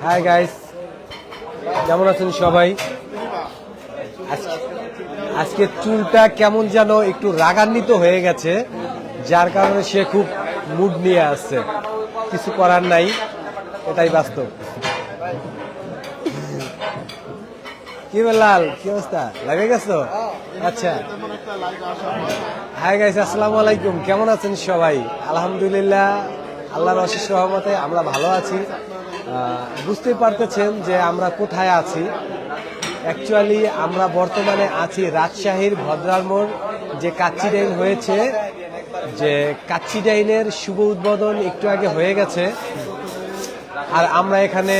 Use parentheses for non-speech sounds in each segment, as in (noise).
Hi guys কেমন আছেন সবাই? আজকে- চুলটা কেমন যেন একটু রাগান্বিত হয়ে গেছে, যার কারণে সে খুব মুড নিয়ে আসছে। কিছু করার নাই, এটাই বাস্তব। কি লাল? কি অবস্থা? লাগে গেছো? আচ্ছা। হাই গাইস আসসালামু আলাইকুম। কেমন আছেন সবাই? আলহামদুলিল্লাহ, আল্লাহর অশেষ রহমতে আমরা ভালো আছি। বুঝতেই পারতেছেন যে আমরা কোথায় আছি। অ্যাকচুয়ালি আমরা বর্তমানে আছি রাজশাহীর ভদ্রার মোড়, যে কাচ্চি ডাইন হয়েছে, যে কাচ্চি ডাইনের শুভ উদ্বোধন একটু আগে হয়ে গেছে। আর আমরা এখানে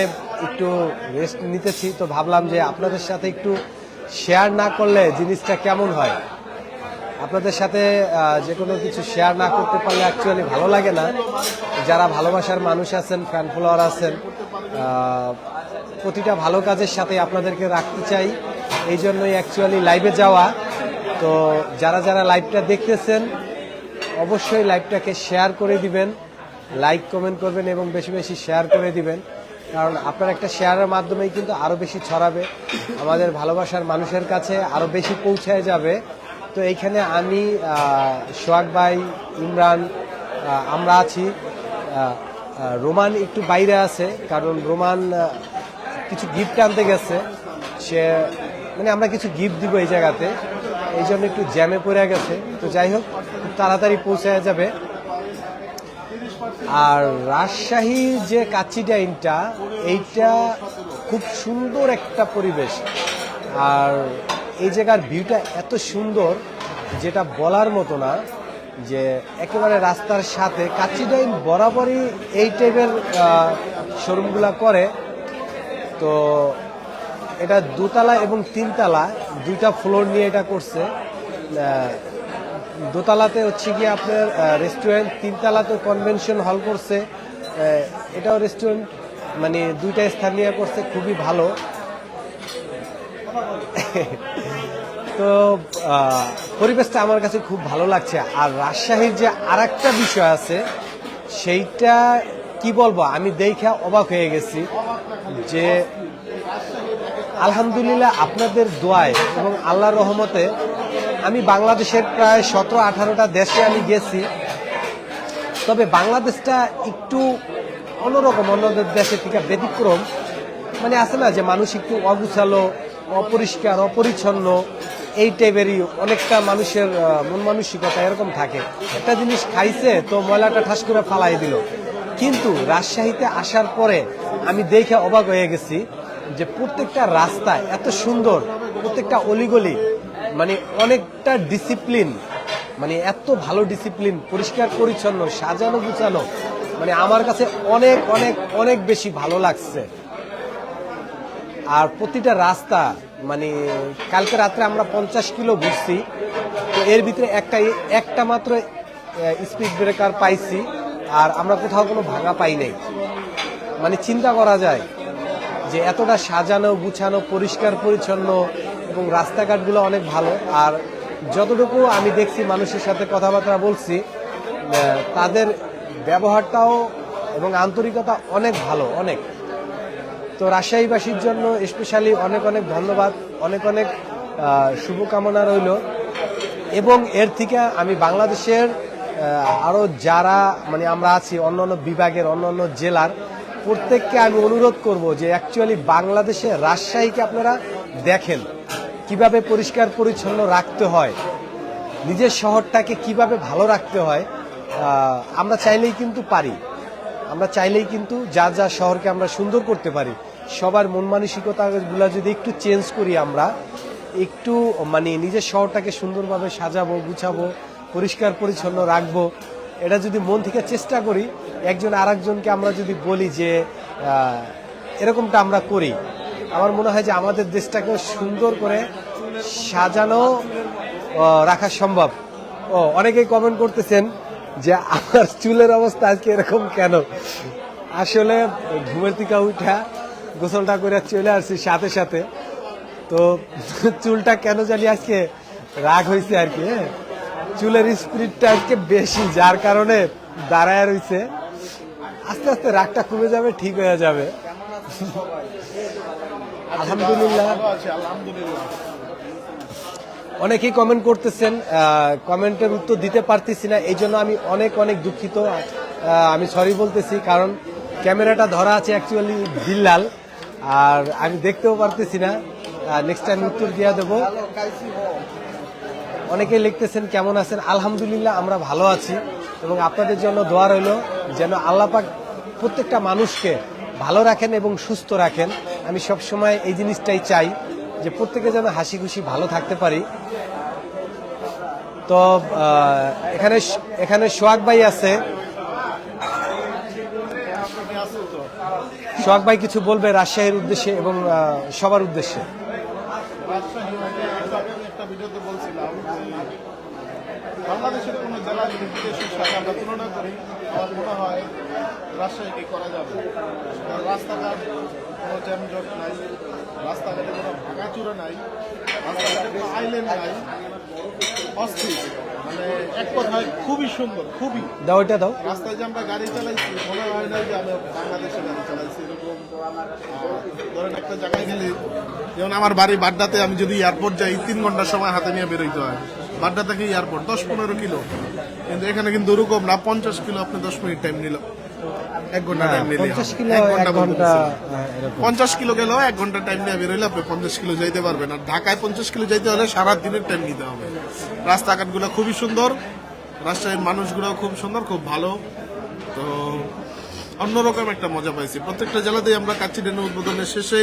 একটু রেস্ট নিতেছি, তো ভাবলাম যে আপনাদের সাথে একটু শেয়ার না করলে জিনিসটা কেমন হয়? আপনাদের সাথে যে কোনো কিছু শেয়ার না করতে পারলে অ্যাকচুয়ালি ভালো লাগে না। যারা ভালোবাসার মানুষ আছেন ফ্যান ফলোয়ার আছেন প্রতিটা ভালো কাজের সাথে আপনাদেরকে রাখতে চাই। এই জন্যই অ্যাকচুয়ালি লাইভে যাওয়া। তো যারা যারা লাইভটা দেখতেছেন, অবশ্যই লাইভটাকে শেয়ার করে দিবেন লাইক কমেন্ট করবেন এবং বেশি বেশি শেয়ার করে দিবেন। কারণ আপনার একটা শেয়ারের মাধ্যমেই কিন্তু আরও বেশি ছড়াবে। আমাদের ভালোবাসার মানুষের কাছে আরও বেশি পৌঁছায় যাবে। তো এইখানে আমি সোহাগ ভাই, ইমরান আমরা আছি। রোমান একটু বাইরে আছে, কারণ রোমান কিছু গিফট আনতে গেছে। সে মানে আমরা কিছু গিফট দিব এই জায়গাতে। এই জন্য একটু জ্যামে পড়ে গেছে। তো যাই হোক, খুব তাড়াতাড়ি পৌঁছে যাবে। আর রাজশাহীর যে কাচ্চি ডাইনটা, এইটা খুব সুন্দর একটা পরিবেশ। আর এই জায়গার ভিউটা এত সুন্দর, যেটা বলার মতো না। যে একেবারে রাস্তার সাথে কাচ্চি ডাইন বরাবরই এই টাইপের শোরুমগুলা করে। তো এটা দোতলা এবং তিনতলা, দুইটা ফ্লোর নিয়ে এটা করছে। দোতলাতে হচ্ছে কি আপনার রেস্টুরেন্ট তিনতলাতে কনভেনশন হল করছে। এটাও রেস্টুরেন্ট মানে দুইটা স্থান নিয়ে করছে, খুবই ভালো। (laughs) তো পরিবেশটা আমার কাছে খুব ভালো লাগছে। আর রাজশাহীর যে আর বিষয় আছে, সেইটা কি বলব? আমি দেখে অবাক হয়ে গেছি যে আলহামদুলিল্লাহ আপনাদের দোয়ায় এবং আল্লাহর রহমতে আমি বাংলাদেশের প্রায় সতেরো, আঠারোটা দেশে আমি গেছি। তবে বাংলাদেশটা একটু অন্যরকম, অন্যদের দেশের থেকে ব্যতিক্রম। মানে আছে না যে মানুষ একটু অগুছালো, অপরিষ্কার, অপরিচ্ছন্ন এই টাইপেরই অনেকটা মানুষের মন মানসিকতা এরকম থাকে। একটা জিনিস খাইছে, তো ময়লাটা ঠাস করে ফালাই দিল। কিন্তু রাজশাহীতে আসার পরে আমি দেখে অবাক হয়ে গেছি যে প্রত্যেকটা রাস্তা এত সুন্দর, প্রত্যেকটা অলিগলি মানে অনেকটা ডিসিপ্লিন মানে এত ভালো ডিসিপ্লিন পরিষ্কার, পরিচ্ছন্ন সাজানো গুছানো মানে আমার কাছে অনেক অনেক অনেক বেশি ভালো লাগছে। আর প্রতিটা রাস্তা মানে কালকে রাত্রে আমরা পঞ্চাশ কিলো ঘুরছি, তো এর ভিতরে একটা একটা মাত্র স্পিড ব্রেকার পাইছি, আর আমরা কোথাও কোনো ভাঙা পাই নাই। মানে চিন্তা করা যায় যে এতটা সাজানো, গুছানো, পরিষ্কার, পরিচ্ছন্ন এবং রাস্তাঘাটগুলো অনেক ভালো। আর যতটুকু আমি দেখছি, মানুষের সাথে কথাবার্তা বলছি তাদের ব্যবহারটাও এবং আন্তরিকতা অনেক ভালো, অনেক। তো রাজশাহীবাসীর জন্য স্পেশালি অনেক অনেক ধন্যবাদ অনেক অনেক শুভকামনা রইল। এবং এর থেকে আমি বাংলাদেশের আহ, আরও যারা মানে আমরা আছি অন্য অন্য বিভাগের অন্য অন্য জেলার প্রত্যেককে আমি অনুরোধ করব যে অ্যাকচুয়ালি বাংলাদেশে রাজশাহীকে আপনারা দেখেন। কীভাবে পরিষ্কার পরিচ্ছন্ন রাখতে হয় নিজের শহরটাকে কীভাবে ভালো রাখতে হয় আমরা চাইলেই কিন্তু পারি। আমরা চাইলেই কিন্তু যা যা শহরকে আমরা সুন্দর করতে পারি সবার মন মানসিকতাগুলো যদি একটু চেঞ্জ করি আমরা, একটু মানে নিজের শহরটাকে সুন্দরভাবে সাজাবো, গুছাবো, পরিষ্কার, পরিচ্ছন্ন রাখব, এটা যদি মন থেকে চেষ্টা করি, একজন আরেকজনকে আমরা যদি বলি যে এরকমটা আমরা করি, আমার মনে হয় যে আমাদের দেশটাকে সুন্দর করে সাজানো রাখা সম্ভব। ও, অনেকেই কমেন্ট করতেছেন যে, আমার চুলের অবস্থা আজকে এরকম কেন? আসলে ঘুমের থেকে উঠা গোসলটা করে চলে আসছি সাথে সাথে। তো চুলটা কেন জানি আজকে রাগ হয়েছে আর কি হ্যাঁ? চুলের স্পিডটা আজকে বেশি, যার কারণে দাঁড়ায় রয়েছে আস্তে আস্তে রাগটা কমে যাবে, ঠিক হয়ে যাবে। আলহামদুলিল্লাহ। অনেকেই কমেন্ট করতেছেন কমেন্টের উত্তর দিতে পারতেছি না, এই জন্য আমি অনেক অনেক দুঃখিত। আমি সরি বলতেছি, কারণ ক্যামেরাটা ধরা আছে অ্যাকচুয়ালি বিল্লাল আর আমি দেখতেও পারতেছি না। নেক্সট টাইম উত্তর দিয়ে দেবো। অনেকেই লিখতেছেন, কেমন আছেন? আলহামদুলিল্লাহ, আমরা ভালো আছি। এবং আপনাদের জন্য দোয়া রইল যেন আল্লাপাক প্রত্যেকটা মানুষকে ভালো রাখেন এবং সুস্থ রাখেন। আমি সব সময় এই জিনিসটাই চাই যে প্রত্যেকে যেন হাসি খুশি ভালো থাকতে পারি। তো এখানে এখানে সোহাগ ভাই আছে। সোহাগ ভাই কিছু বলবে রাজশাহীর উদ্দেশ্যে এবং সবার উদ্দেশ্যে? একটু ভিডিওতে বলছিলাম বাংলাদেশের কোনো জেলা যদি বিদেশের সাথে আমরা তুলনা করি আমার মনে হয় রাজশাহীকে করা যাবে? রাস্তাঘাট কোনো জ্যামজট নাই রাস্তাঘাটে কোনো ভাঙাচুরা নাই রাস্তাঘাটে কোনো আইল্যান্ড নাই অস্থির। মানে এক কথায় খুবই সুন্দর খুবই। দাও এটা দাও। রাস্তায় যে আমরা গাড়ি চালাইছি মনে হয় না যে বাংলাদেশে গাড়ি চালাইছি এরকম ধরেন একটা জায়গায় গেলে যেমন আমার বাড়ি বাড্ডাতে আমি যদি এয়ারপোর্ট যাই তিন ঘণ্টার সময় হাতে নিয়ে বেরোইতে হয়। বাড্ডা থেকে এয়ারপোর্ট দশ পনেরো কিলো। কিন্তু এখানে কিন্তু ওরকম না পঞ্চাশ কিলো আপনি দশ মিনিট টাইম নিল। এক ঘণ্টা টাইম নিলে এক ঘণ্টা পঞ্চাশ কিলো গেলেও এক ঘণ্টা টাইম নিয়ে বেরোলে আপনি পঞ্চাশ কিলো যাইতে পারবেন। আর ঢাকায় পঞ্চাশ কিলো যাইতে হলে সারা দিনের টাইম নিতে হবে। রাস্তাঘাটগুলো খুবই সুন্দর। রাজশাহীর মানুষগুলো খুব সুন্দর খুব ভালো। তো অন্যরকম একটা মজা পাইছি। প্রত্যেকটা জেলাতেই আমরা কাচ্চি ডেনের উদ্বোধনের শেষে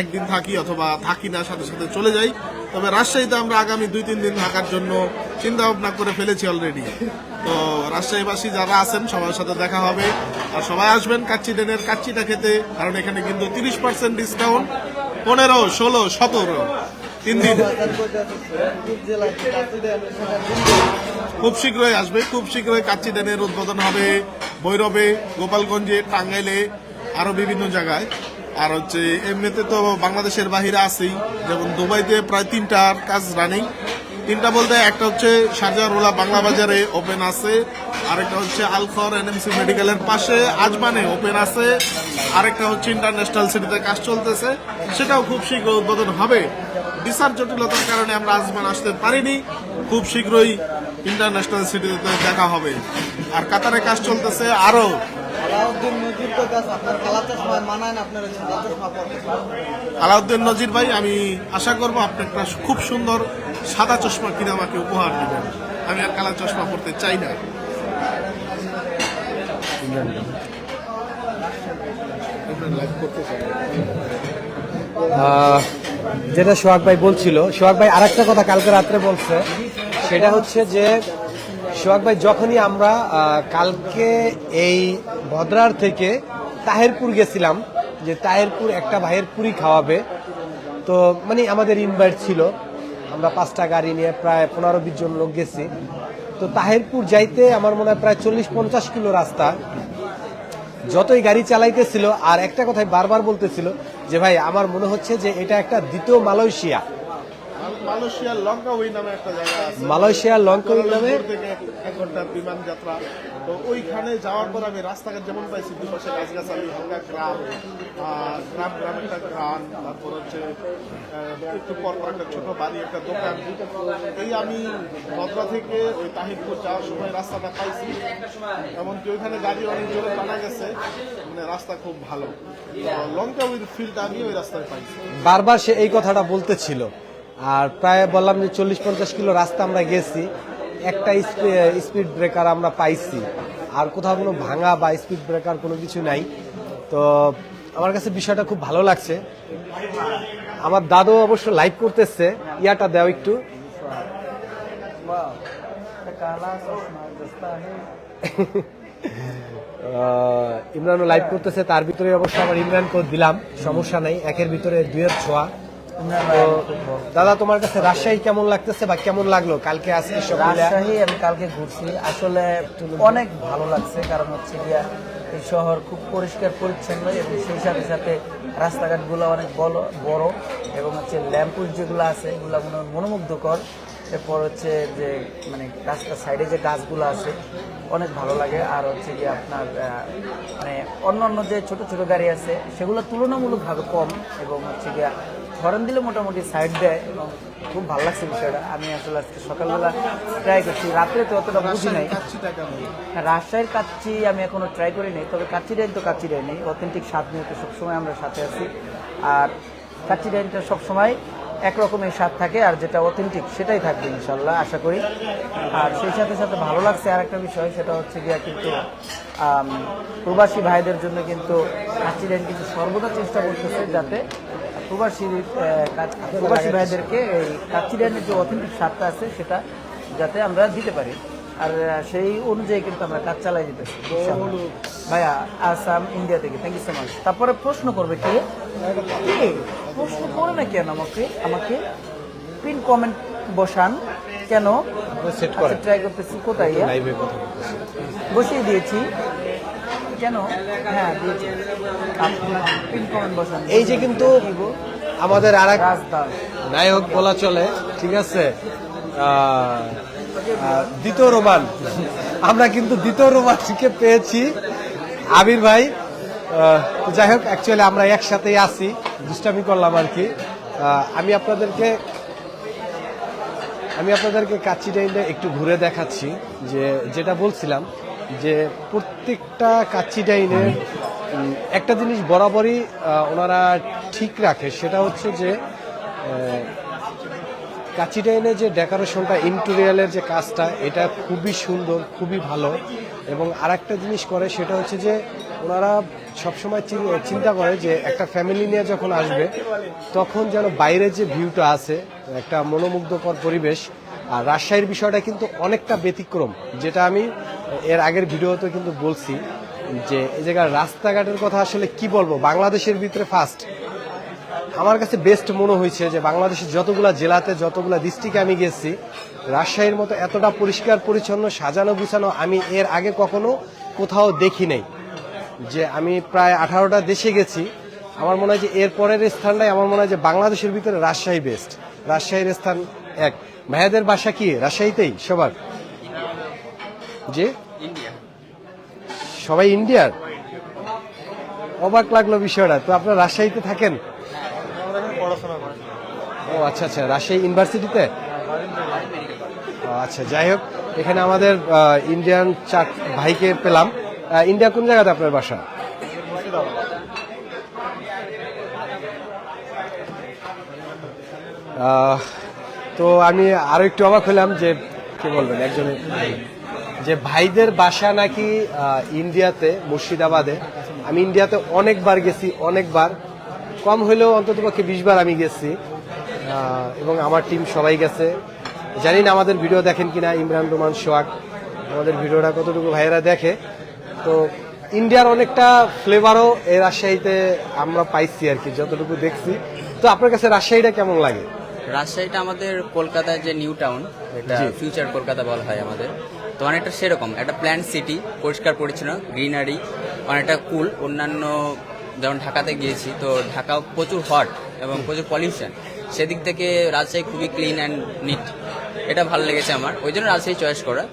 একদিন থাকি অথবা থাকি না সাথে সাথে চলে যাই। তবে রাজশাহীতে আমরা আগামী দুই তিন দিন থাকার জন্য চিন্তা ভাবনা করে ফেলেছি অলরেডি তো রাজশাহীবাসী যারা আছেন, সবার সাথে দেখা হবে। আর সবাই আসবেন কাচ্চি ডেনের কাচ্চিটা খেতে, কারণ এখানে কিন্তু তিরিশ পার্সেন্ট ডিসকাউন্ট পনেরো, ষোলো, সতেরো, তিন দিন। খুব শীঘ্রই আসবে, খুব শীঘ্রই কাচ্চি ড্যানের উদ্বোধন হবে ভৈরবে, গোপালগঞ্জে, টাঙ্গাইলে, আরও বিভিন্ন জায়গায়। আর হচ্ছে, এমনিতে তো বাংলাদেশের বাহিরে আছেই। যেমন দুবাইতে প্রায় তিনটার কাজ রানিং তিনটা বলতে একটা হচ্ছে শারজাহ রোলা বাংলা বাজারে ওপেন আছে আরেকটা হচ্ছে আলখর এনএমসি মেডিকেলের পাশে আজমানে ওপেন আছে আরেকটা হচ্ছে ইন্টারন্যাশনাল সিটিতে কাজ চলতেছে সেটাও খুব শীঘ্র উদ্বোধন হবে। বিচার জটিলতার কারণে আমরা আজমান আসতে পারিনি খুব শীঘ্রই ইন্টারন্যাশনাল সিটিতে দেখা হবে। আর কাতারে কাজ চলতেছে আরও। আলাউদ্দিন নজির আপনার আপনার ভাই আমি আশা করব আপনি একটা খুব সুন্দর সাদা চশমা কিনে আমাকে উপহার দিবেন। আমি আর কালা চশমা পড়তে চাই না। যেটা সোহাগ ভাই বলছিল, সোহাগ ভাই আরেকটা কথা কালকে রাত্রে বলছে, সেটা হচ্ছে যে সোহাগ ভাই যখনই আমরা কালকে এই ভদ্রার থেকে তাহেরপুর গেছিলাম, যে তাহেরপুর একটা ভাইয়ের পুরি খাওয়াবে, তো মানে আমাদের ইনভাইট ছিল আমরা পাঁচটা গাড়ি নিয়ে প্রায় পনেরো বিশ জন লোক গেছি। তো তাহেরপুর যাইতে আমার মনে হয় প্রায় চল্লিশ পঞ্চাশ কিলো রাস্তা। যতই গাড়ি চালাইতেছিল, আর একটা কথাই বারবার বলতেছিল যে, ভাই, আমার মনে হচ্ছে যে এটা একটা দ্বিতীয় মালয়েশিয়া। মালয়েশিয়ার লঙ্কা ওই নামে একটা জায়গা আছে। মালয়েশিয়ার লঙ্কই নামে? থেকে এক ঘণ্টার বিমান যাত্রা। তো ওইখানে যাওয়ার পর আমি রাস্তাঘাট যেমন পাইছি দুপাশে গাছগাছালি হালকা গ্রাম গ্রাম গ্রাম একটা গ্রাম তারপর হচ্ছে একটু পর একটা ছোট বাড়ি একটা দোকান। এই আমি বদরা থেকে ওই তাহিরপুর যাওয়ার সময় রাস্তাটা পাইছি। এমনকি ওইখানে গাড়ি অনেক জোরে টানা গেছে। মানে রাস্তা খুব ভালো। লঙ্কা উইথ ফিল্ড আমি ওই রাস্তায় পাইছি। বারবার সে এই কথাটা বলতেছিল। আর প্রায় বললাম যে চল্লিশ পঞ্চাশ কিলো রাস্তা আমরা গেছি, একটা স্পিড ব্রেকার আমরা পাইছি। আর কোথাও কোনো ভাঙা বা স্পিড ব্রেকার কোনো কিছু নাই। তো আমার কাছে বিষয়টা খুব ভালো লাগছে। আমার দাদু অবশ্য লাইভ করতেছে, ইয়াটা দাও একটু। ইমরানও লাইভ করতেছে, তার ভিতরে অবশ্য আমার ইমরানকে দিলাম, সমস্যা নাই, একের ভিতরে দুয়ের ছোঁয়া। দাদা তোমার কাছে রাজশাহী কেমন লাগতেছে বা কেমন লাগল? কালকে আজকে? রাজশাহী আমি কালকে ঘুরছি। আসলে অনেক ভালো লাগছে কারণ হচ্ছে গিয়া এই শহর খুব পরিষ্কার পরিচ্ছন্ন এবং সেই সাথে সাথে রাস্তাঘাটগুলো অনেক বড় বড় এবং হচ্ছে ল্যাম্পুস যেগুলো আছে এগুলো মনে হয় মনোমুগ্ধকর। এরপর হচ্ছে যে মানে রাস্তার সাইডে যে গাছগুলো আছে অনেক ভালো লাগে। আর হচ্ছে যে আপনার মানে অন্য অন্য যে ছোট ছোট গাড়ি আছে সেগুলো তুলনামূলকভাবে কম এবং হচ্ছে গিয়া হরেন দিলে মোটামুটি সাইড দেয় এবং খুব ভালো লাগছে বিষয়টা। আমি আসলে আজকে সকালবেলা ট্রাই করছি। রাত্রে তো অতটা বুঝি নাই। হ্যাঁ, রাজশাহীর কাচ্চি আমি এখনও ট্রাই করিনি তবে কাচ্চি ডাইন তো কাচ্চি ডাইন নেই। অথেন্টিক স্বাদ নিয়ে তো সবসময় আমরা সাথে আছি। আর কাচ্চি ডাইনটা সবসময় একরকমের স্বাদ থাকে আর যেটা অথেন্টিক সেটাই থাকবে ইনশাল্লাহ আশা করি। আর সেই সাথে সাথে ভালো লাগছে আর একটা বিষয় সেটা হচ্ছে গিয়া কিন্তু প্রবাসী ভাইদের জন্য কিন্তু কাচ্চি ডাইন কিন্তু সর্বদা চেষ্টা করতেছে যাতে প্রবাসী প্রবাসী ভাইদেরকে এই কাচ্চি যে অথেন্টিক স্বাদটা আছে সেটা যাতে আমরা দিতে পারি। আর সেই অনুযায়ী কিন্তু আমরা কাজ চালাই যেতেছি। ভাইয়া আসাম ইন্ডিয়া থেকে। থ্যাংক ইউ সো মাচ তারপরে প্রশ্ন করবে কে? প্রশ্ন করে না কেন আমাকে? আমাকে পিন কমেন্ট বসান। কেন? সেট করে ট্রাই করতেছি। কোথায় বসিয়ে দিয়েছি। কেন? হ্যাঁ এই যে কিন্তু আমাদের আর এক নায়ক বলা চলে ঠিক আছে? দ্বিতীয় রোমান। আমরা কিন্তু দ্বিতীয় রোমানকে পেয়েছি। আবির ভাই যাই হোক অ্যাকচুয়ালি আমরা একসাথেই আছি। দুষ্টামি করলাম আর কি। আমি আপনাদেরকে আমি আপনাদেরকে কাচ্চি ডাইনে একটু ঘুরে দেখাচ্ছি যে যেটা বলছিলাম যে প্রত্যেকটা কাচ্চি ডাইনের একটা জিনিস বরাবরই ওনারা ঠিক রাখে, সেটা হচ্ছে যে কাচ্চি ডাইনে যে ডেকোরেশনটা, ইন্টেরিয়ালের যে কাজটা, এটা খুবই সুন্দর, খুবই ভালো। এবং আরেকটা জিনিস করে, সেটা হচ্ছে যে, ওনারা সবসময় চিন- চিন্তা করে যে, একটা ফ্যামিলি নিয়ে যখন আসবে, তখন যেন বাইরের যে ভিউটা আছে, একটা মনোমুগ্ধকর পরিবেশ আর রাজশাহীর বিষয়টা কিন্তু অনেকটা ব্যতিক্রম, যেটা আমি এর আগের ভিডিওতে কিন্তু বলছি যে এই জায়গার রাস্তাঘাটের কথা আসলে কি বলব? বাংলাদেশের ভিতরে ফার্স্ট আমার কাছে বেস্ট মনে হয়েছে যে বাংলাদেশের যতগুলা জেলাতে, যতগুলা ডিস্ট্রিক্টে আমি গেছি, রাজশাহীর মতো এতটা পরিষ্কার, পরিচ্ছন্ন, সাজানো, গুছানো আমি এর আগে কখনো কোথাও দেখি নাই। যে আমি প্রায় আঠারোটা দেশে গেছি, আমার মনে হয় যে এর পরের স্থানটাই আমার মনে হয় যে বাংলাদেশের ভিতরে রাজশাহী বেস্ট রাজশাহীর স্থান এক। ভাইয়াদের বাসা কি? রাজশাহীতেই? সবার? যে সবাই ইন্ডিয়ার? অবাক লাগল বিষয়টা। তো আপনারা রাজশাহীতে থাকেন? ও আচ্ছা আচ্ছা। রাজশাহী ইউনিভার্সিটিতে? আচ্ছা যাই হোক। এখানে আমাদের ইন্ডিয়ান চাক ভাইকে পেলাম। ইন্ডিয়া কোন জায়গাতে আপনার বাসা? আহ, তো আমি আরও একটু অবাক হলাম যে, কি বলবেন একজন, যে ভাইদের বাসা নাকি ইন্ডিয়াতে, মুর্শিদাবাদে। আমি ইন্ডিয়াতে অনেকবার গেছি, অনেকবার। কম হলেও অন্তত পক্ষে বিশ বার আমি গেছি। এবং আমার টিম সবাই গেছে। জানি না আমাদের ভিডিও দেখেন কিনা, ইমরান, রোমান সোয়াক আমাদের ভিডিওটা কতটুকু ভাইয়েরা দেখে। তো ইন্ডিয়ার অনেকটা ফ্লেভারও এই রাজশাহীতে আমরা পাইছি আর কি, যতটুকু দেখছি। তো আপনার কাছে রাজশাহীটা কেমন লাগে? রাজশাহীটা আমাদের কলকাতার যে নিউ টাউন এটা ফিউচার কলকাতা বলা হয় আমাদের। তো অনেকটা সেরকম একটা প্ল্যান সিটি পরিষ্কার পরিচ্ছন্ন গ্রিনারি অনেকটা কুল অন্যান্য যেমন ঢাকাতে গিয়েছি তো ঢাকাও প্রচুর হট এবং প্রচুর পলিউশন সেদিক থেকে রাজশাহী খুবই ক্লিন অ্যান্ড নিট এটা ভালো লেগেছে আমার। ওই জন্য রাজশাহী চয়েস করা।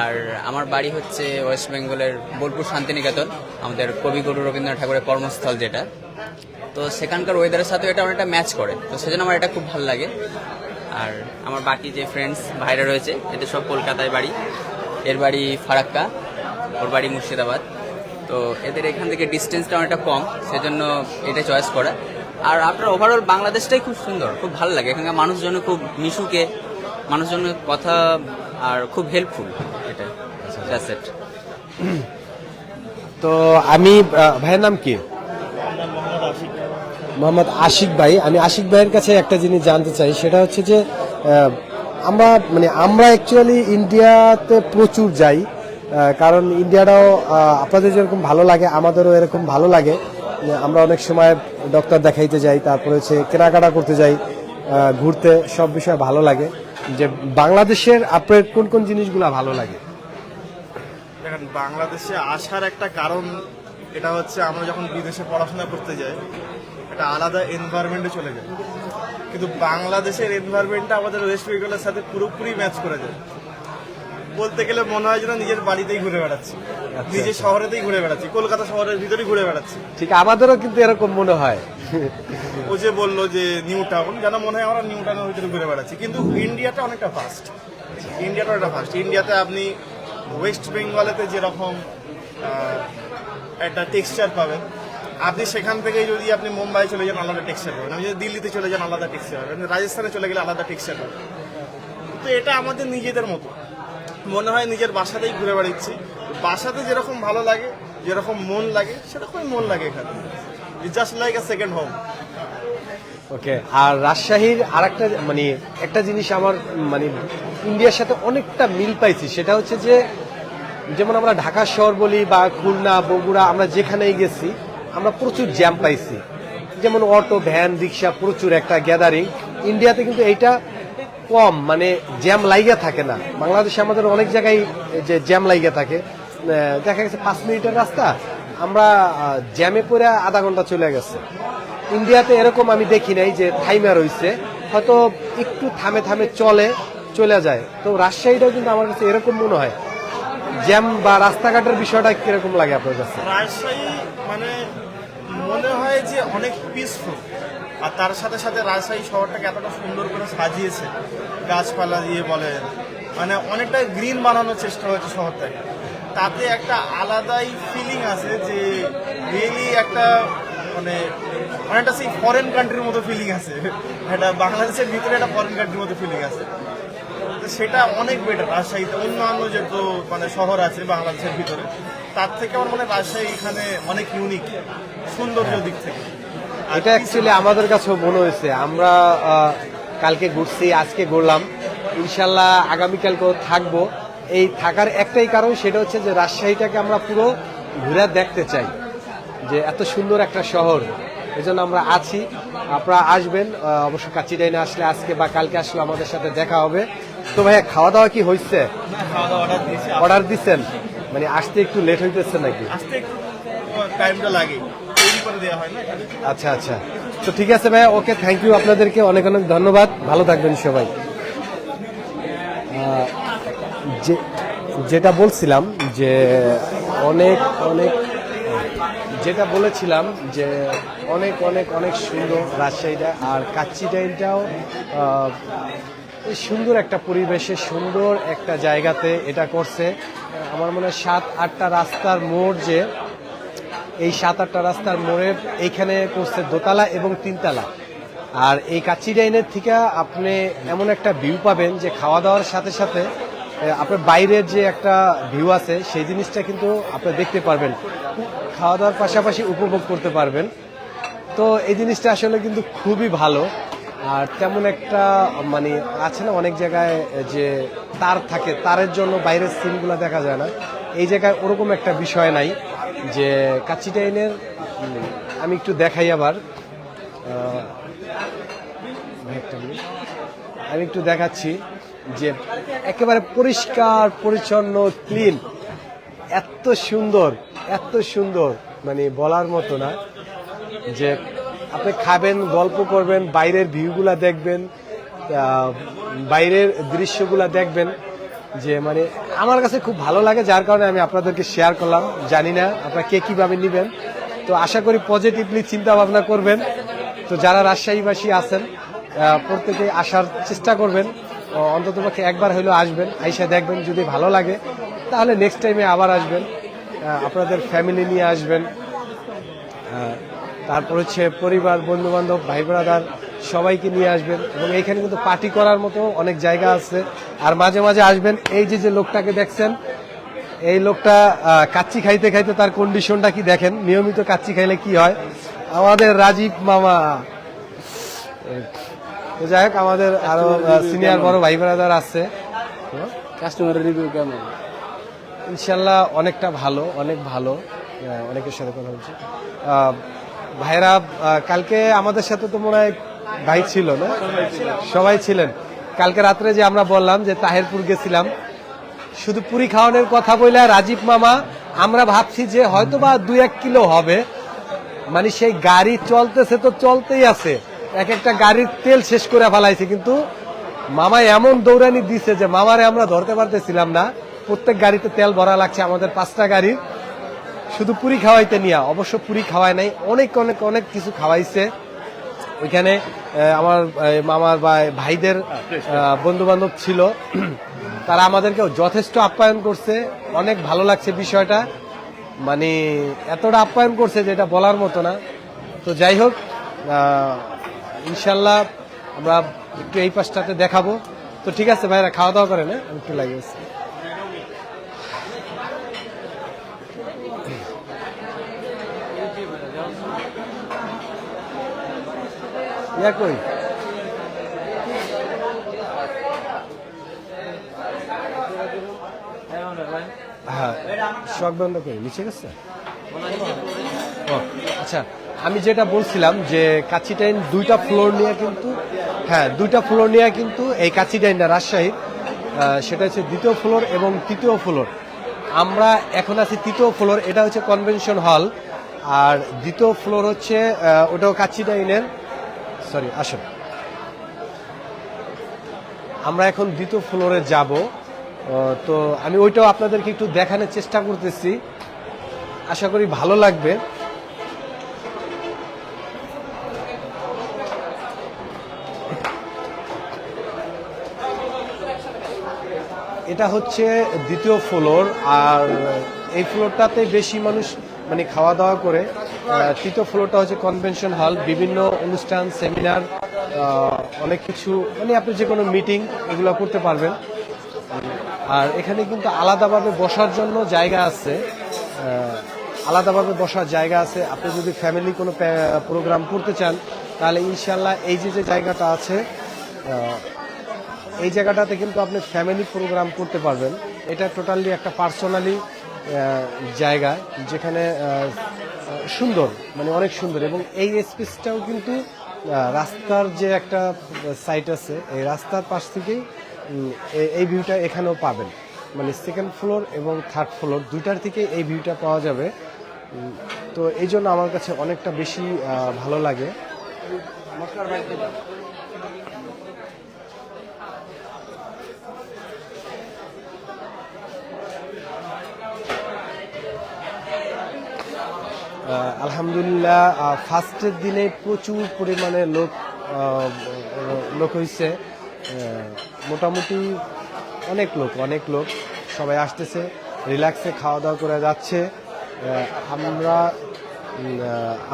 আর আমার বাড়ি হচ্ছে ওয়েস্ট বেঙ্গলের বোলপুর শান্তিনিকেতন আমাদের কবিগুরু রবীন্দ্রনাথ ঠাকুরের কর্মস্থল যেটা। তো সেখানকার ওয়েদারের সাথে এটা অনেকটা ম্যাচ করে। তো সেজন্য আমার এটা খুব ভালো লাগে। আর আমার বাকি যে ফ্রেন্ডস ভাইরা রয়েছে, এদের সব কলকাতায় বাড়ি। এর বাড়ি ফারাক্কা, ওর বাড়ি মুর্শিদাবাদ। তো এদের এখান থেকে ডিস্টেন্সটা অনেকটা কম, সেজন্য এটা চয়েস করা। আর আপনার ওভারঅল বাংলাদেশটাই খুব সুন্দর, খুব ভালো লাগে। এখানকার মানুষজন খুব মিশুকে, মানুষজনের কথা আর খুব হেল্পফুল এটা তো আমি ভাইয়ের নাম কি? মোহাম্মদ আশিক ভাই। আমি আশিক ভাইয়ের কাছে একটা জিনিস জানতে চাই, সেটা হচ্ছে যে আমরা মানে আমরা অ্যাকচুয়ালি ইন্ডিয়াতে প্রচুর যাই কারণ ইন্ডিয়াটাও আপনাদের যেরকম ভালো লাগে, আমাদেরও এরকম ভালো লাগে। আমরা অনেক সময় ডক্টর দেখাইতে যাই, তারপরে হচ্ছে কেনাকাটা করতে যাই ঘুরতে, সব বিষয়ে ভালো লাগে। যে বাংলাদেশের আপনার কোন কোন জিনিসগুলো ভালো লাগে? দেখেন, বাংলাদেশে আসার একটা কারণ, এটা হচ্ছে আমরা যখন বিদেশে পড়াশোনা করতে যাই একটা আলাদা এনভায়রনমেন্টে চলে যায়। কিন্তু বাংলাদেশের এনভায়রনমেন্টটা আমাদের ওয়েস্ট বেঙ্গলের সাথে পুরোপুরি ম্যাচ করে যায় বলতে গেলে মনে হয় যেন নিজের বাড়িতেই ঘুরে বেড়াচ্ছি। নিজের শহরেতেই ঘুরে বেড়াচ্ছি। কলকাতা শহরের ভিতরেই ঘুরে বেড়াচ্ছি। ঠিক আমাদেরও কিন্তু এরকম মনে হয়। ও যে বলল যে নিউ টাউন যেন মনে হয় আমরা নিউ টাউনের ভিতরে ঘুরে বেড়াচ্ছি। কিন্তু ইন্ডিয়াটা অনেকটা ফাস্ট ইন্ডিয়াটা অনেকটা ফাস্ট ইন্ডিয়াতে আপনি ওয়েস্ট বেঙ্গলেতে যেরকম একটা টেক্সচার পাবেন আপনি সেখান থেকে যদি আপনি মুম্বাই চলে যান, আলাদা টেক্সচার পাবেন আপনি যদি দিল্লিতে চলে যান, আলাদা টেক্সচার পাবেন রাজস্থানে চলে গেলে আলাদা টেক্সচার পাবেন তো এটা আমাদের নিজেদের মতো। মনে হয় নিজের বাসাতেই ঘুরে বেড়াচ্ছি। বাসাতে যেরকম ভালো লাগে, যেরকম মন লাগে, সেরকমই মন লাগে এখানে। Just like a second home okay, আর রাজশাহীর আরেকটা মানে একটা জিনিস আমার মানে ইন্ডিয়ার সাথে অনেকটা মিল পাইছি। সেটা হচ্ছে যে, যেমন আমরা ঢাকা শহর বলি বা খুলনা, বগুড়া, আমরা যেখানেই গেছি আমরা প্রচুর জ্যাম পাইছি। যেমন অটো ভ্যান রিক্সা প্রচুর একটা গ্যাদারিং ইন্ডিয়াতে কিন্তু এইটা কম মানে জ্যাম লাইগা থাকে না। বাংলাদেশে আমাদের অনেক জায়গায় যে জ্যাম লাইগা থাকে। দেখা গেছে পাঁচ মিনিটের রাস্তা। আমরা জ্যামে পড়ে আধা ঘণ্টা চলে গেছে। ইন্ডিয়াতে এরকম আমি দেখি নাই যে থাইমা রইছে হয়তো একটু থামে থামে চলে চলে যায়। তো রাজশাহীটাও কিন্তু আমার কাছে এরকম মনে হয়। জ্যাম বা রাস্তাঘাটের বিষয়টা কীরকম লাগে আপনার কাছে? রাজশাহী মানে মনে হয় যে অনেক পিসফুল আর তার সাথে সাথে রাজশাহী শহরটাকে এতটা সুন্দর করে সাজিয়েছে, গাছপালা দিয়ে বলে। মানে অনেকটা গ্রিন বানানোর চেষ্টা হয়েছে শহরটাকে। তাতে একটা আলাদাই ফিলিং আছে যে রিয়েলি একটা মানে অনেকটা সেই ফরেন কান্ট্রির মতো ফিলিং আছে। এটা বাংলাদেশের ভিতরে একটা ফরেন কান্ট্রির মতো ফিলিং আছে। সেটা অনেক বেটার রাজশাহীতে অন্যান্য যে তো মানে শহর আছে বাংলাদেশের ভিতরে। তার থেকে আমার মনে হয় রাজশাহী এখানে অনেক ইউনিক সৌন্দর্য দিক থেকে। এটা অ্যাকচুয়ালি আমাদের কাছেও মনে হয়েছে। আমরা কালকে ঘুরছি আজকে ঘুরলাম। ইনশাল্লাহ আগামীকালকেও থাকব। এই থাকার একটাই কারণ সেটা হচ্ছে যে রাজশাহীটাকে আমরা পুরো ঘুরে দেখতে চাই। যে এত সুন্দর একটা শহর। এজন্য আমরা আছি। আপনারা আসবেন অবশ্য কাচিডাইনে আসলে আজকে বা কালকে আসলে আমাদের সাথে দেখা হবে। তো ভাইয়া খাওয়া দাওয়া কি হয়েছে অর্ডার দিচ্ছেন মানে আসতে একটু লেট হইতেছে নাকি? আসতে একটু টাইমটা লাগে। হয়। আচ্ছা আচ্ছা। তো ঠিক আছে ভাই ওকে থ্যাংক ইউ আপনাদেরকে অনেক অনেক ধন্যবাদ। ভালো থাকবেন সবাই। যে যেটা বলছিলাম যে অনেক অনেক যেটা বলেছিলাম যে অনেক অনেক অনেক সুন্দর রাজশাহীটা আর কাচ্চি টাইলটাও আহ, সুন্দর একটা পরিবেশে সুন্দর একটা জায়গাতে এটা করছে। আমার মনে হয় সাত, আটটা রাস্তার মোড় যে, এই সাত, আটটা রাস্তার মোড়ের এইখানে করছে দোতলা এবং তিনতলা। আর এই কাচ্চি ডাইনের থেকে আপনি এমন একটা ভিউ পাবেন যে খাওয়া দাওয়ার সাথে সাথে আপনার বাইরের যে একটা ভিউ আছে, সেই জিনিসটা কিন্তু আপনি দেখতে পারবেন। খাওয়া দাওয়ার পাশাপাশি উপভোগ করতে পারবেন। তো এই জিনিসটা আসলে কিন্তু খুবই ভালো। আর তেমন একটা মানে আছে না অনেক জায়গায় যে তার থাকে, তারের জন্য বাইরের সিনগুলো দেখা যায় না এই জায়গায় ওরকম একটা বিষয় নাই যে কাচিটাইনের টাইনের আমি একটু দেখাই আবার। আমি একটু দেখাচ্ছি যে একেবারে পরিষ্কার, পরিচ্ছন্ন, ক্লিন, এত সুন্দর এত সুন্দর মানে বলার মতো না যে আপনি খাবেন, গল্প করবেন, বাইরের ভিউগুলা দেখবেন বাইরের দৃশ্যগুলা দেখবেন, যে মানে আমার কাছে খুব ভালো লাগে, যার কারণে আমি আপনাদেরকে শেয়ার করলাম। জানি না আপনারা কে কীভাবে নেবেন। তো আশা করি পজিটিভলি চিন্তা ভাবনা করবেন। তো যারা রাজশাহীবাসী আছেন প্রত্যেকে আসার চেষ্টা করবেন। অন্তত পক্ষে একবার হলেও আসবেন, আইসা দেখবেন, যদি ভালো লাগে, তাহলে নেক্সট টাইমে আবার আসবেন। আপনাদের ফ্যামিলি নিয়ে আসবেন। তারপর হচ্ছে পরিবার বন্ধু বান্ধব ভাই ব্রাদার সবাইকে নিয়ে আসবেন এবং এইখানে কিন্তু পার্টি করার মতো অনেক জায়গা আছে। আর মাঝে মাঝে আসবেন এই যে যে লোকটাকে দেখছেন এই লোকটা কাচ্চি খাইতে খাইতে তার কন্ডিশনটা কি দেখেন? নিয়মিত কাচ্চি খাইলে কি হয়? আমাদের রাজীব মামা। তো যাই হোক আমাদের আরও সিনিয়র বড় ভাই ব্রাদার আছে। রিভিউ কেমন? ইনশাল্লাহ অনেকটা ভালো অনেক ভালো। অনেকের সাথে কথা বলছি। ভাইরা কালকে আমাদের সাথে তো মনে হয় ভাই ছিল না? সবাই ছিলেন। কালকে রাত্রে যে আমরা বললাম যে তাহেরপুর গেছিলাম, শুধু পুরি খাওয়ানোর কথা বলে রাজীব মামা, আমরা ভাবছি যে হয়তো বা দুই এক কিলো হবে। মানে সেই গাড়ি চলতেছে তো চলতেই আছে। এক একটা গাড়ির তেল শেষ করে ফেলাইছে, কিন্তু মামা এমন দৌড়ানি দিছে যে মামারে আমরা ধরতে পারতেছিলাম না। প্রত্যেক গাড়িতে তেল ভরা লাগছে, আমাদের পাঁচটা গাড়ির। শুধু পুরি খাওয়াইতে নিয়ে অবশ্য পুরি খাওয়ায় নাই অনেক অনেক অনেক কিছু খাওয়াইছে। ওইখানে আমার মামার বা ভাইদের বন্ধু বান্ধব ছিল। তারা আমাদেরকে যথেষ্ট আপ্যায়ন করছে অনেক ভালো লাগছে বিষয়টা। মানে এতটা আপ্যায়ন করছে যেটা বলার মতো না। তো যাই হোক ইনশাল্লাহ আমরা একটু এই পাশটাতে দেখাবো। তো ঠিক আছে ভাইরা খাওয়া দাওয়া করেন হ্যাঁ? আমি একটু লাগিয়েছি কই? হ্যাঁ শখ বন্ধ করি নিচে গেছে? ও, আচ্ছা আমি যেটা বলছিলাম যে কাচি টাইন দুইটা ফ্লোর নিয়ে কিন্তু হ্যাঁ দুইটা ফ্লোর নিয়ে কিন্তু এই কাচি টাইনটা রাজশাহীর সেটা হচ্ছে দ্বিতীয় ফ্লোর এবং তৃতীয় ফ্লোর আমরা এখন আছি তৃতীয় ফ্লোর এটা হচ্ছে কনভেনশন হল আর দ্বিতীয় ফ্লোর হচ্ছে ওটাও কাচ্ছি ডাইনের। সরি আসুন। আমরা এখন দ্বিতীয় ফ্লোরে যাব। তো আমি ওইটাও আপনাদেরকে একটু দেখানোর চেষ্টা করতেছি। আশা করি ভালো লাগবে। এটা হচ্ছে দ্বিতীয় ফ্লোর, আর এই ফ্লোরটাতে বেশি মানুষ মানে খাওয়া দাওয়া করে তৃতীয় ফ্লোরটা হচ্ছে কনভেনশন হল বিভিন্ন অনুষ্ঠান সেমিনার অনেক কিছু মানে আপনি যে কোনো মিটিং এগুলো করতে পারবেন। আর এখানে কিন্তু আলাদাভাবে বসার জন্য জায়গা আছে। আলাদাভাবে বসার জায়গা আছে। আপনি যদি ফ্যামিলি কোনো প্রোগ্রাম করতে চান, তাহলে ইনশাল্লাহ এই যে যে জায়গাটা আছে এই জায়গাটাতে কিন্তু আপনি ফ্যামিলি প্রোগ্রাম করতে পারবেন। এটা টোটালি একটা পার্সোনালি জায়গা যেখানে সুন্দর মানে অনেক সুন্দর এবং এই স্পেসটাও কিন্তু রাস্তার যে একটা সাইট আছে, এই রাস্তার পাশ থেকেই এই ভিউটা এখানেও পাবেন। মানে সেকেন্ড ফ্লোর এবং থার্ড ফ্লোর দুইটার থেকে এই ভিউটা পাওয়া যাবে। তো এই জন্য আমার কাছে অনেকটা বেশি ভালো লাগে। আলহামদুলিল্লাহ ফার্স্টের দিনে প্রচুর পরিমাণে লোক লোক হয়েছে মোটামুটি অনেক লোক অনেক লোক সবাই আসতেছে, রিল্যাক্সে খাওয়া দাওয়া করে যাচ্ছে। আমরা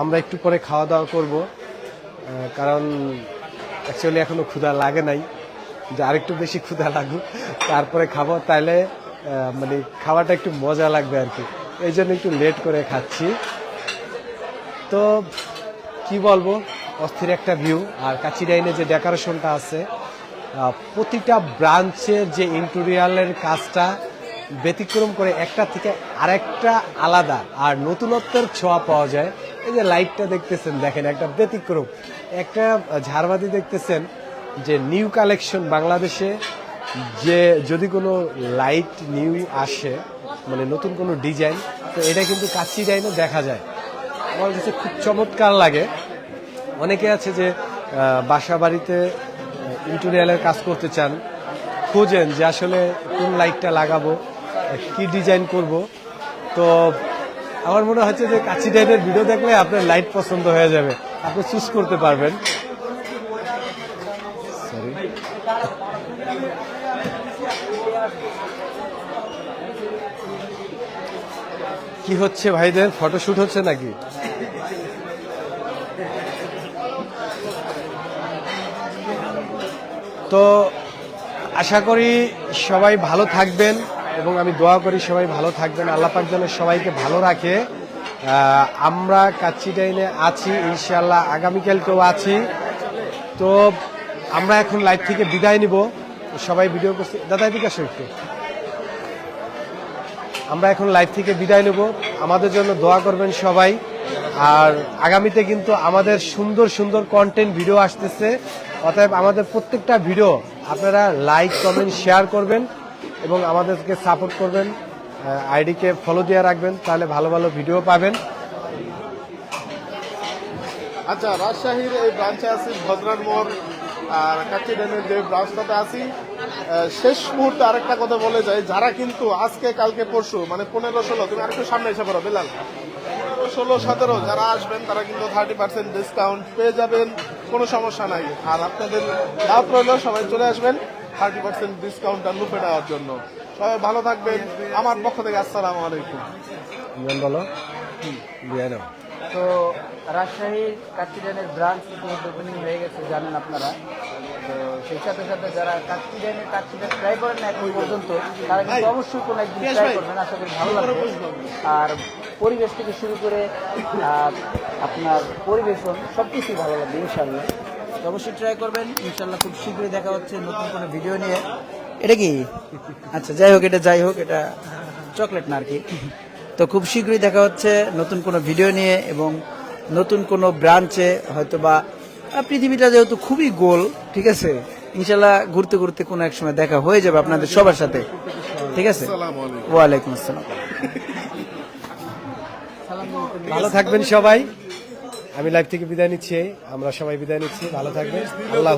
আমরা একটু পরে খাওয়া দাওয়া করব কারণ অ্যাকচুয়ালি এখনও ক্ষুধা লাগে নাই। যে আরেকটু বেশি ক্ষুধা লাগুক, তারপরে খাব। তাইলে মানে খাওয়াটা একটু মজা লাগবে আর কি। এই জন্য একটু লেট করে খাচ্ছি। তো কি বলব, অস্থির একটা ভিউ আর কাচিডাইনে যে ডেকোরেশনটা আছে প্রতিটা ব্রাঞ্চের যে ইন্টেরিয়ালের কাজটা ব্যতিক্রম করে একটা থেকে আরেকটা আলাদা আর নতুনত্বের ছোঁয়া পাওয়া যায়। এই যে লাইটটা দেখতেছেন, দেখেন, একটা ব্যতিক্রম। একটা ঝাড়বাতি দেখতেছেন যে নিউ কালেকশন বাংলাদেশে যে যদি কোনো লাইট নিউ আসে মানে নতুন কোনো ডিজাইন তো এটা কিন্তু কাচি ডাইনে দেখা যায়। আমার কাছে খুব চমৎকার লাগে। অনেকে আছে যে বাসা বাড়িতে ইন্টেরিয়ালের কাজ করতে চান, খোঁজেন যে আসলে কোন লাইটটা লাগাবো কি ডিজাইন করব। তো আমার মনে হচ্ছে যে কাচি ডাইনের ভিডিও দেখলে আপনার লাইট পছন্দ হয়ে যাবে। আপনি চুজ করতে পারবেন। সরি কি হচ্ছে ভাইদের? ফটোশুট হচ্ছে নাকি? তো আশা করি সবাই ভালো থাকবেন এবং আমি দোয়া করি সবাই ভালো থাকবেন। আল্লাহ পাক যেন সবাইকে ভালো রাখে। আমরা কাচ্চি ডাইনে আছি ইনশাল্লাহ আগামীকালকেও আছি। তো আমরা এখন লাইভ থেকে বিদায় নিব। সবাই ভিডিও করছি। দাদা আসো একটু। আমরা এখন লাইভ থেকে বিদায় নেব। আমাদের জন্য দোয়া করবেন সবাই। আর আগামীতে কিন্তু আমাদের সুন্দর সুন্দর কন্টেন্ট ভিডিও আসতেছে। অতএব আমাদের প্রত্যেকটা ভিডিও আপনারা লাইক কমেন্ট শেয়ার করবেন এবং আমাদেরকে সাপোর্ট করবেন। আইডিকে ফলো দিয়ে রাখবেন, তাহলে ভালো ভালো ভিডিও পাবেন। আচ্ছা রাজশাহীর এই ব্রাঞ্চে আছি, ভদ্রার মোড়, আর কাচ্চি ড্যামের যে ব্রাঞ্চটাতে আছি শেষ মুহূর্তে আরেকটা কথা বলে যাই, যারা কিন্তু আজকে, কালকে, পরশু মানে পনেরো, ষোলো, তুমি আরেকটু সামনে এসে পড়ো, বেলাল। ষোলো সতেরো যারা আসবেন তারা কিন্তু থার্টি পার্সেন্ট ডিসকাউন্ট পেয়ে যাবেন। কোনো সমস্যা নাই। আর আপনাদের লাভ রইল সবাই চলে আসবেন থার্টি পার্সেন্ট ডিসকাউন্টটা লুপে নেওয়ার জন্য। সবাই ভালো থাকবেন। আমার পক্ষ থেকে আসসালাম আলাইকুম। বলো। তো রাজশাহীর কাচ্চিডানের ব্রাঞ্চ ইতিমধ্যে ওপেনিং হয়ে গেছে জানেন আপনারা। তো সেই সাথে সাথে যারা কাচ্চিডানের কাচ্চিডান ট্রাই করেন না এখন পর্যন্ত তারা কিন্তু অবশ্যই কোনো একদিন ট্রাই করবেন। আশা করি ভালো লাগবে। আর পরিবেশ থেকে শুরু করে আপনার পরিবেশন সব কিছুই ভালো লাগবে ইনশাল্লাহ তো অবশ্যই ট্রাই করবেন। ইনশাল্লাহ খুব শীঘ্রই দেখা হচ্ছে নতুন কোনো ভিডিও নিয়ে। এটা কি? আচ্ছা যাই হোক এটা যাই হোক এটা চকলেট না আর কি তো খুব শীঘ্রই দেখা হচ্ছে নতুন কোনো ভিডিও নিয়ে এবং নতুন কোনো ব্রাঞ্চে হয়তো বা পৃথিবীটা যেহেতু খুবই গোল ঠিক আছে? ইনশাল্লাহ ঘুরতে ঘুরতে কোনো এক সময় দেখা হয়ে যাবে আপনাদের সবার সাথে। ঠিক আছে? ওয়ালাইকুম আসসালাম। ভালো থাকবেন সবাই। আমি লাইভ থেকে বিদায় নিচ্ছি। আমরা সবাই বিদায় নিচ্ছি। ভালো থাকবেন। আল্লাহ